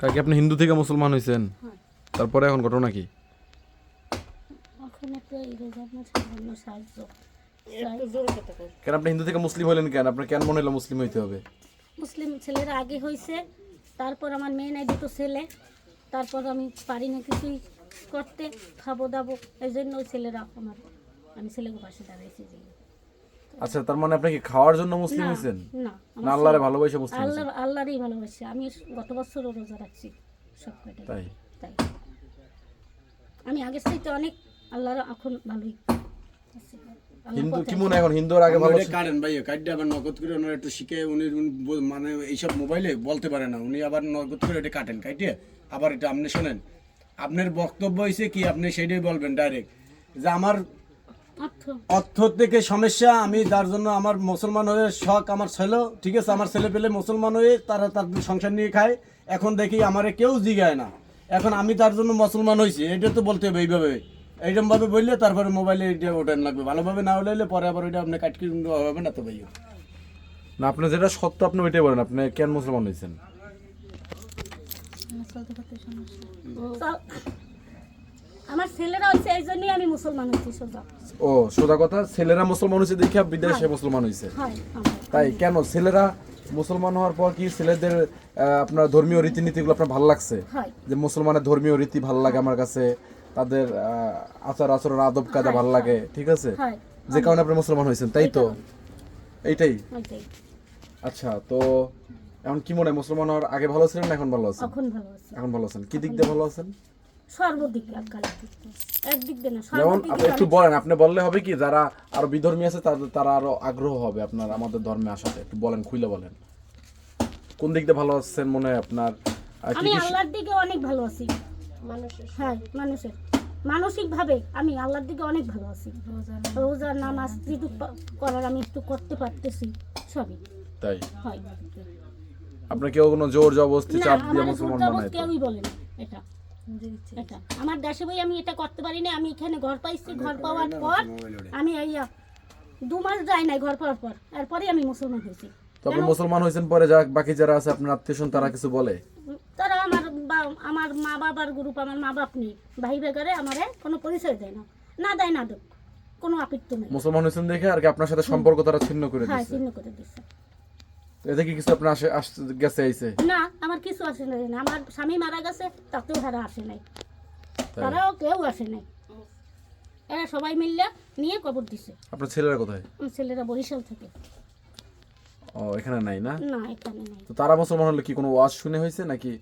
কাকি আপনি হিন্দু থেকে মুসলমান হয়েছেন হ্যাঁ। তারপরে এখন ঘটনা কি। কেন আপনি হিন্দু থেকে মুসলিম হলেন কেন? আপনার কেন মনে হলো মুসলিম হইতে হবে? মুসলিম ছেলেরা আগে হয়েছে তারপর আমার মেয়ে নাই দুটো ছেলে। তারপর আমি পারি না কিছুই করতে খাব দাবো এই জন্য ওই ছেলেরা আমার আমি ছেলেকে পাশে দাঁড়াইছি। আচ্ছা তার মানে আপনি কি খাওয়ার জন্য মুসলিম হয়েছেন না না আল্লাহরে ভালোবাসে মুসলিম আল্লাহ আল্লাহরই ভালোবাসি। আমি গত বছরও রোজা রাখছি সব তাই? তাই। আমি আগের চাইতে অনেক আল্লাহর এখন ভালোই হিন্দু কি মনে এখন হিন্দুর আগে ভালো কাটেন ভাই কাটটা আবার নগদ করে ওনারা একটু শিখে উনি মানে এইসব মোবাইলে বলতে পারে না। উনি আবার নগদ করে এটা কাটেন কাটে আবার এটা আপনি শোনেন আপনার বক্তব্য হয়েছে কি আপনি সেটাই বলবেন ডাইরেক্ট যে আমার অর্থ। থেকে সমস্যা আমি যার জন্য আমার মুসলমান হয়ে শখ আমার ছেলে ঠিক আছে আমার ছেলে পেলে মুসলমান হয়ে তারা তার সংসার নিয়ে খায় এখন দেখি আমারে কেউ জিগায় না। এখন আমি তার জন্য মুসলমান হয়েছি এটা তো বলতে হবে এইভাবে। এইরকম ভাবে বললে তারপরে মোবাইলে এটা ওঠান লাগবে ভালোভাবে না হলে পরে আবার ওইটা আপনি কাটকি হবে না তো ভাই না আপনি যেটা সত্য আপনি ওইটাই বলেন আপনি কেন মুসলমান হয়েছেন আমার ছেলেরা হচ্ছে এই জন্যই আমি মুসলমান হচ্ছি সোজা। ও সোজা কথা ছেলেরা মুসলমান হয়েছে দেখে বিদেশে মুসলমান হয়েছে তাই কেন? ছেলেরা মুসলমান হওয়ার পর কি ছেলেদের আপনার ধর্মীয় রীতিনীতিগুলো আপনার ভালো লাগছে? যে মুসলমানের ধর্মীয় রীতি ভালো লাগে আমার কাছে তাদের আচার আচরণ আদব কায়দা ভালো লাগে ঠিক আছে? যে কারণে আপনি মুসলমান হয়েছেন তাই তো? এইটাই। আচ্ছা তো এখন কি মনে হয় মুসলমান হওয়ার আগে ভালো ছিলেন না এখন ভালো আছেন? এখন ভালো আছে। এখন ভালো আছেন। কি দিক দিয়ে ভালো আছেন? সর্বদিক এককালের দিক দিয়ে। একদিক দিয়ে না যেমন আপনি একটু বলেন আপনি বললে হবে কি যারা আরও বিধর্মী আছে তাদের তারা আরও আগ্রহ হবে আপনার আমাদের ধর্মে আসাতে। একটু বলেন খুলে বলেন। কোন দিক দিয়ে ভালো আছেন মনে হয় আপনার আমি আল্লাহর দিকে অনেক ভালো আছি। হ্যাঁ মানুষের। মানসিক ভাবে আমি আল্লাহর দিকে অনেক ভালো আছি। রোজা নামাজ। যেটু করার আমি একটু করতে পারতেছি সবই। তাই? হয়। আপনার কেউ কোনো জোর জবরদস্তি চাপ দিয়ে মুসলমান বানায় কেউই বলে না এটা। এটা। আমার দেশে বই আমি এটা করতে পারি না আমি এখানে ঘর পাইছি ঘর পাওয়ার পর আমি এই দু মাস যাই নাই ঘর পাওয়ার পর। এরপরে আমি মুসলমান হয়েছি। তো মুসলমান হয়েছেন পরে যা বাকি যারা আছে আপনার আত্মীয় স্বজন তারা কিছু বলে? তারা আমার বা- আমার মা বাবার গ্রুপ আমার মা বাপ নেই। ভাই বেগারে আমারে কোনো পরিচয় দেয় না। না দেয় না দেয় কোনো আপত্তি নেই। মুসলমান হয়েছেন দেখে আর কি আপনার সাথে সম্পর্ক তারা ছিন্ন করে হ্যাঁ দিচ্ছে চিহ্ন করে দিচ্ছে এতে কি কিছু আপনার আসে গেছে আইছে? না আমার কিছু আসে নাই আমার স্বামী মারা গেছে তাতেও হারা আসে নাই। তারাও কেউ আসে নাই। এরা সবাই মিললে নিয়ে কবর দিছে। আপনার ছেলেরা কোথায়? ছেলেরা বরিশাল থেকে। ও এখানে নাই না? না এখানে নাই। তো তারা মুসলমান হলে কি কোনো ওয়াজ শুনে হয়েছে নাকি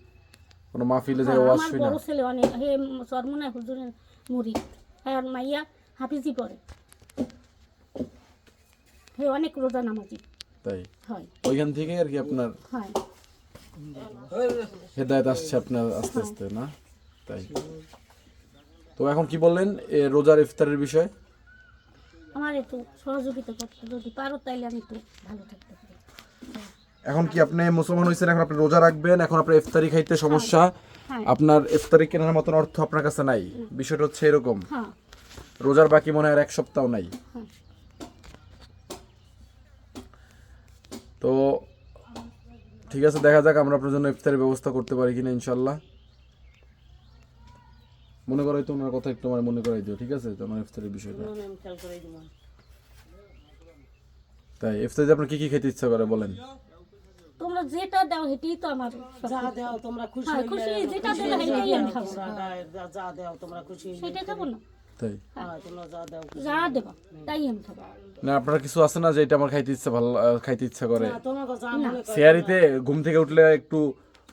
কোনো মাহফিলে যায় ওয়াজ আমার শুনে? বড় ছেলে অনেক হে সরমনায় হুজুরের মুড়ি। হ্যাঁ মাইয়া হাফিজি পড়ে। হে অনেক রোজা নামাজি। তাই? ওইখান থেকে আর কি আপনার হেদায়ত আসছে আপনার আস্তে আস্তে না? তাই। তো এখন কি বললেন এ রোজার ইফতারের বিষয়? আমার একটু সহযোগিতা করতে যদি পারো তাইলে আমি একটু ভালো থাকতে পারি। এখন কি আপনি মুসলমান হয়েছেন এখন আপনি রোজা রাখবেন এখন আপনার ইফতারি খাইতে সমস্যা? আপনার ইফতারি কেনার মতন অর্থ আপনার কাছে নাই? বিষয়টা হচ্ছে এরকম। হ্যাঁ। রোজার বাকি মনে হয় আর এক সপ্তাহ নাই। তো ঠিক আছে দেখা যাক আমরা আপনার জন্য ইফতারের ব্যবস্থা করতে পারি কিনা ইনশাল্লাহ। মনে করাই তো ওনার কথা একটু আমার মনে করাই দিও ঠিক আছে? তোমার ইফতারের বিষয়টা। তাই ইফতারিতে আপনার কি কি খেতে ইচ্ছা করে বলেন? তোমরা যেটা দাও সেটাই তো আমার যা দেও তোমরা খুশি হ্যাঁ খুশি যেটা দিলে সেটাই আমি খাব। যা- দেও তোমরা খুশি সেটাই খাব না? তাই? যা দেবা তাই আমি খাব। না আপনার কিছু আছে না যে এটা আমার খাইতে ইচ্ছা ভালো খাইতে ইচ্ছা করে? মনে সিয়ারিতে ঘুম থেকে উঠলে একটু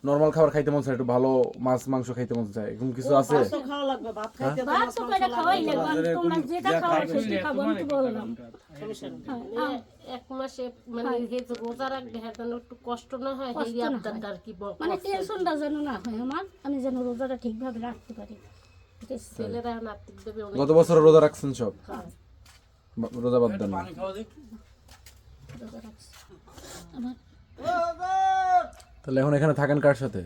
নর্মাল খাবার খাইতে মন চায় একটু ভালো মাছ মাংস খাইতে মন চায়। এরকম কিছু আছে? তো খাওয়া লাগবে ভাত খাইতে তো ভাত তো করে খাওয়াই লাগবে। আমি তোমরা যেটা খাওয়া সেটাই খাব আমি তো বললাম। হ্যাঁ, এক মাসে মানে রোজা রাখবে হ্যাঁ যেন একটু কষ্ট না হয় এই কষ্ট আর কি মানে টেনশনটা যেন না হয় আমার আমি যেন রোজাটা ঠিকভাবে রাখতে পারি? ছেলেরা গত বছর রোজা রাখছেন সব? বা- রোজা বাদ দেন তাহলে এখন এখানে থাকেন কার সাথে?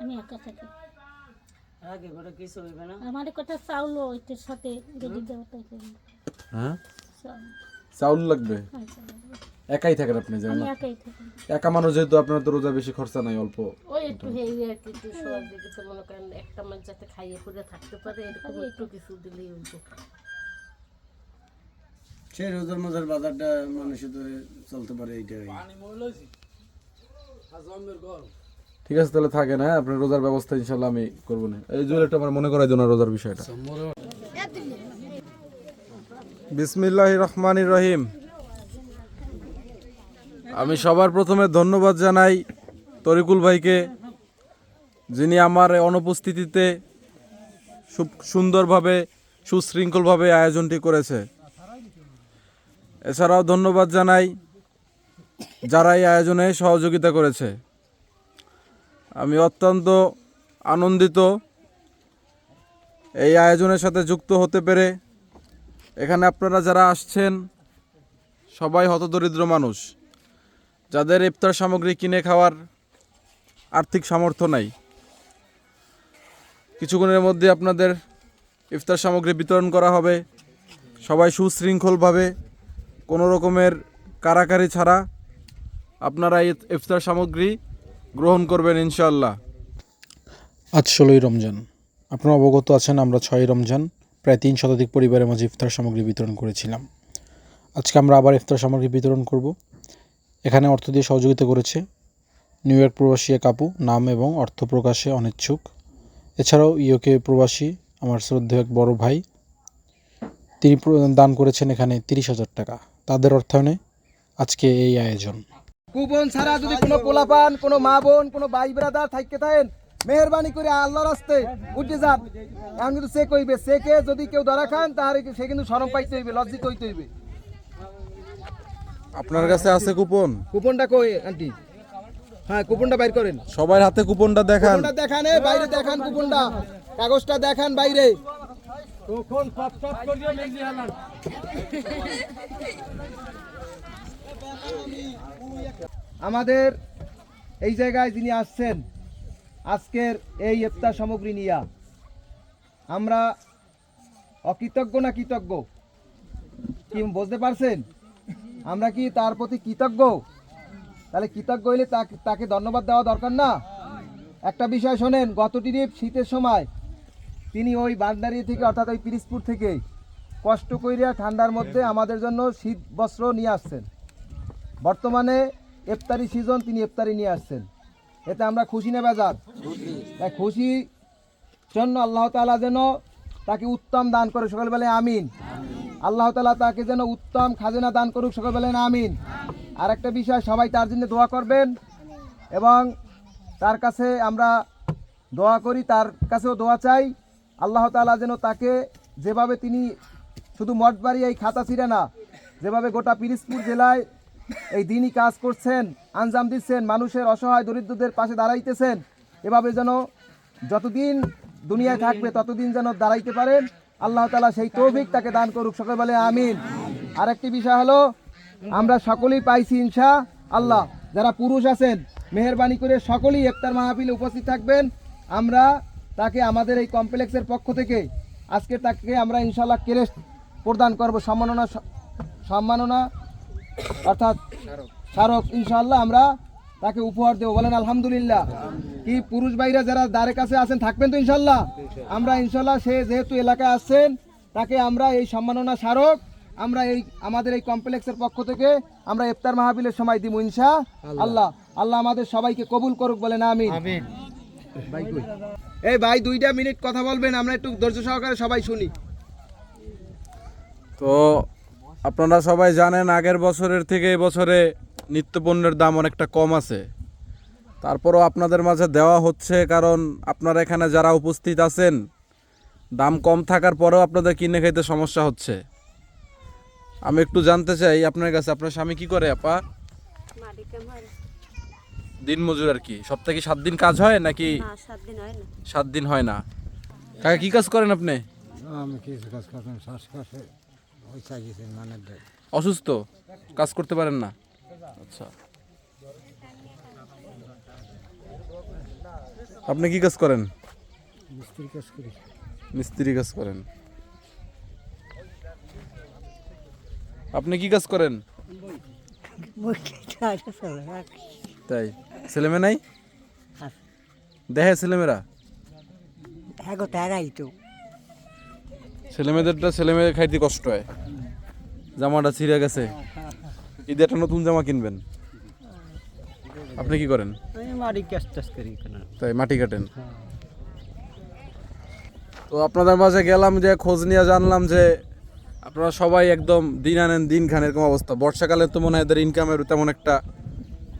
আমি একা থাকি। আগে করে কিছু হইবে না। আমার কটা চাউল ওইটার সাথে যদি দেওয়া তাই হ্যাঁ? চাউল, লাগবে? হ্যাঁ। একাই থাকেন আপনি জানেন আমি না? একাই থাকি। একা মানুষ যেহেতু আপনার তো রোজা বেশি খরচা নাই অল্প। ওই একটু হেই আর কি একটু সহজ দিতে মনে করেন একটা মাছ যাতে খাইয়ে পরে থাকতে পারে এরকম একটু কিছু দিলেই হইতো। সেই রোজার মাঝের বাজারটা মানুষের ধরে চলতে পারে এইটাই। ঠিক আছে তাহলে থাকেন হ্যাঁ? আপনার রোজার ব্যবস্থা ইনশাল্লাহ আমি করব না। এই জুয়েল একটা আমার মনে করাই না রোজার বিষয়টা। বিসমিল্লাহ রহমানির রহিম। আমি সবার প্রথমে ধন্যবাদ জানাই তরিকুল ভাইকে, যিনি আমার অনুপস্থিতিতে সুন্দরভাবে, সুশৃঙ্খলভাবে আয়োজনটি করেছে। এছাড়াও ধন্যবাদ জানাই যারা এই আয়োজনে সহযোগিতা করেছে। আমি অত্যন্ত আনন্দিত এই আয়োজনের সাথে যুক্ত হতে পেরে, এখানে আপনারা যারা আসছেন, সবাই হতদরিদ্র মানুষ। যাদের ইফতার সামগ্রী কিনে খাওয়ার আর্থিক সামর্থ্য নাই, কিছুক্ষণের মধ্যে আপনাদের ইফতার সামগ্রী বিতরণ করা হবে। সবাই সুশৃঙ্খলভাবে কোনো রকমের কারাকারি ছাড়া আপনারা ইফতার সামগ্রী গ্রহণ করবেন ইনশাল্লাহ আজ ষোলোই রমজান। আপনারা অবগত আছেন, আমরা ছয়ই রমজান, প্রায় তিন শতাধিক পরিবারের মাঝে ইফতার সামগ্রী বিতরণ করেছিলাম। আজকে আমরা আবার ইফতার সামগ্রী বিতরণ করব। এখানে অর্থ দিয়ে সহযোগিতা করেছে নিউ ইয়র্ক প্রবাসী এক আপু, নাম এবং অর্থ প্রকাশে অনিচ্ছুক। এছাড়াও ইউকে প্রবাসী, আমার শ্রদ্ধেয় এক বড় ভাই, তিনি দান করেছেন এখানে তিরিশ হাজার টাকা। তাদের অর্থায়নে আজকে এই আয়োজন। কুপন ছাড়া যদি কোনো পোলাপান, কোনো মা বোন, কোনো ভাই ব্রাদার থাকতে থাকেন, মেহরবানি করে আল্লাহর রাস্তে উঠে যান। এখন কিন্তু সে কইবে, সে কে যদি কেউ ধরা খান তাহলে সে কিন্তু শরম পাইতে হইবে, লজ্জিত হইতে হইবে। আপনার কাছে আছে কুপন? কুপনটা কই আন্টি? হ্যাঁ কুপনটা বাইর করেন। সবার হাতে কুপনটা দেখান। কুপনটা দেখান এ, বাইরে দেখান কুপনটা। কাগজটা দেখান বাইরে। আমাদের এই জায়গায় যিনি আসছেন আজকের এই ইফতার সামগ্রী নিয়া আমরা অকৃতজ্ঞ না কৃতজ্ঞ? কি বুঝতে পারছেন? আমরা কি তার প্রতি কৃতজ্ঞ? তাহলে কৃতজ্ঞ হইলে তাকে ধন্যবাদ দেওয়া দরকার না? একটা বিষয় শোনেন, গত ট্রিপ শীতের সময় তিনি ওই বাগদারি থেকে, অর্থাৎ ওই পিরিসপুর থেকে কষ্ট কইরা ঠান্ডার মধ্যে আমাদের জন্য শীত বস্ত্র নিয়ে আসছেন। বর্তমানে ইফতারি সিজন, তিনি ইফতারি নিয়ে আসছেন। এতে আমরা খুশি না বেজার? খুশি জন্য আল্লাহ তাআলা যেন তাকে উত্তম দান করে। সকালবেলায় আমিন। আল্লাহ তালা তাকে যেন উত্তম খাজনা দান করুক। সকালবেলায় আমিন। আর একটা বিষয় সবাই তার জন্য দোয়া করবেন এবং তার কাছে আমরা দোয়া করি তার কাছেও দোয়া চাই। আল্লাহ তাআলা যেন তাকে যেভাবে তিনি শুধু মঠবাড়ি এই খাতা ছিঁড়ে না যেভাবে গোটা পিরিজপুর জেলায় এই দিনই কাজ করছেন আঞ্জাম দিচ্ছেন মানুষের অসহায় দরিদ্রদের পাশে দাঁড়াইতেছেন এভাবে যেন যতদিন দুনিয়ায় থাকবে ততদিন যেন দাঁড়াইতে পারেন। আল্লাহ তালা সেই তৌফিক তাকে দান করুক, সকলে বলে আমিন। আরেকটি বিষয় হলো, আমরা সকলেই পাইছি ইনশা আল্লাহ, যারা পুরুষ আছেন, মেহরবানি করে সকলেই ইফতার মাহফিলে উপস্থিত থাকবেন। আমরা তাকে আমাদের এই কমপ্লেক্সের পক্ষ থেকে, আজকে তাকে আমরা ইনশাল্লাহ ক্রেস্ট প্রদান করব। সম্মাননা সম্মাননা, অর্থাৎ স্মারক। ইনশাল্লাহ আমরা তাকে উপহার দেবো। বলেন আলহামদুলিল্লাহ। কি পুরুষ ভাইরা যারা দ্বারের কাছে আছেন থাকবেন তো ইনশাল্লাহ? আমরা ইনশাল্লাহ সে যেহেতু এলাকায় আসছেন তাকে আমরা এই সম্মাননা স্মারক আমরা এই আমাদের এই কমপ্লেক্সের পক্ষ থেকে আমরা ইফতার মাহফিলের সময় দিব ইনশা আল্লাহ। আল্লাহ। আমাদের সবাইকে কবুল করুক বলেন আমিন। ভাই কই? এই ভাই দুইটা মিনিট কথা বলবেন আমরা একটু ধৈর্য সহকারে সবাই শুনি। তো আপনারা সবাই জানেন আগের বছরের থেকে এই বছরে নিত্যপণ্যের দাম অনেকটা কম আছে। তারপরও আপনাদের মাঝে দেওয়া হচ্ছে কারণ আপনারা এখানে যারা উপস্থিত আছেন দাম কম থাকার পরেও আপনাদের কিনে খাইতে সমস্যা হচ্ছে। আমি একটু জানতে চাই আপনার কাছে আপনার স্বামী কি করে আপা? দিন মজুর আর কি। সপ্তাহে কি সাত দিন কাজ হয় নাকি সাত দিন হয় না। কাকা কি কাজ করেন আপনি? আমি কিছু কাজ করতাম শ্বাসকষ্টে ওই চাইছে মানে অসুস্থ? কাজ করতে পারেন না? আচ্ছা। আপনি কি কাজ করেন? মিস্ত্রি কাজ করি। মিস্ত্রি কাজ করেন। আপনি কি কাজ করেন? তাই। ছেলেমেয়ে নাই? দেখে ছেলেমেয়েরা হ্যাঁ গো তারাই তো। ছেলেমেয়েদেরটা ছেলেমেয়ে খাইতে কষ্ট হয়। জামাটা ছিঁড়ে গেছে। ঈদে একটা নতুন জামা কিনবেন। আপনি কি করেন? মারি ক্যাশ টাস করি তাই মাটি কাটেন? তো আপনাদের মাঝে গেলাম যে খোঁজ নিয়ে জানলাম যে আপনারা সবাই একদম দিন আনেন দিন খান এরকম অবস্থা। বর্ষাকালে তো মনে হয় এদের ইনকামের তেমন একটা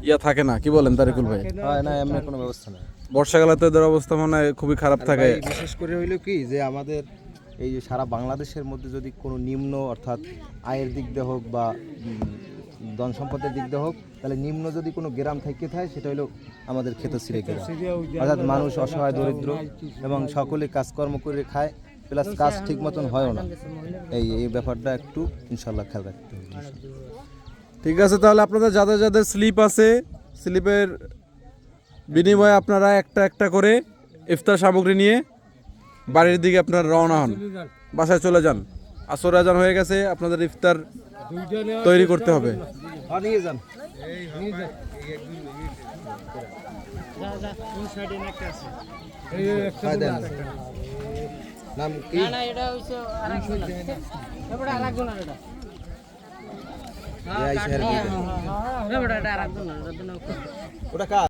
ইয়া থাকে না। কি বলেন তারিকুল ভাই? না এমনি কোনো ব্যবস্থা নেই। বর্ষাকালে তো এদের অবস্থা মনে হয় খুবই খারাপ থাকে। বিশেষ করে হইল কি যে আমাদের এই যে সারা বাংলাদেশের মধ্যে যদি কোনো নিম্ন অর্থাৎ আয়ের দিক দিয়ে হোক বা ধন সম্পদের দিক দিয়ে হোক, তাহলে নিম্ন যদি কোনো গ্রাম থেকে থাকে, সেটা হলো আমাদের ক্ষেতশ্রী গ্রাম। অর্থাৎ মানুষ অসহায়, দরিদ্র এবং সকলে কাজকর্ম করে খায় প্লাস কাজ ঠিক মতন হয়ও না। এই এই ব্যাপারটা একটু ইনশাল্লাহ খেয়াল রাখতে হবে। ঠিক আছে, তাহলে আপনাদের যাদের যাদের স্লিপ আছে, স্লিপের বিনিময়ে আপনারা একটা একটা করে ইফতার সামগ্রী নিয়ে বাড়ির দিকে আপনারা রওনা হন। বাসায় চলে যান। আসর আজান হয়ে গেছে, আপনাদের ইফতার তৈরি করতে হবে। নিয়ে যান। হয়। নাম কি? এই শেয়ার দিয়ে দেন। ওটা কার?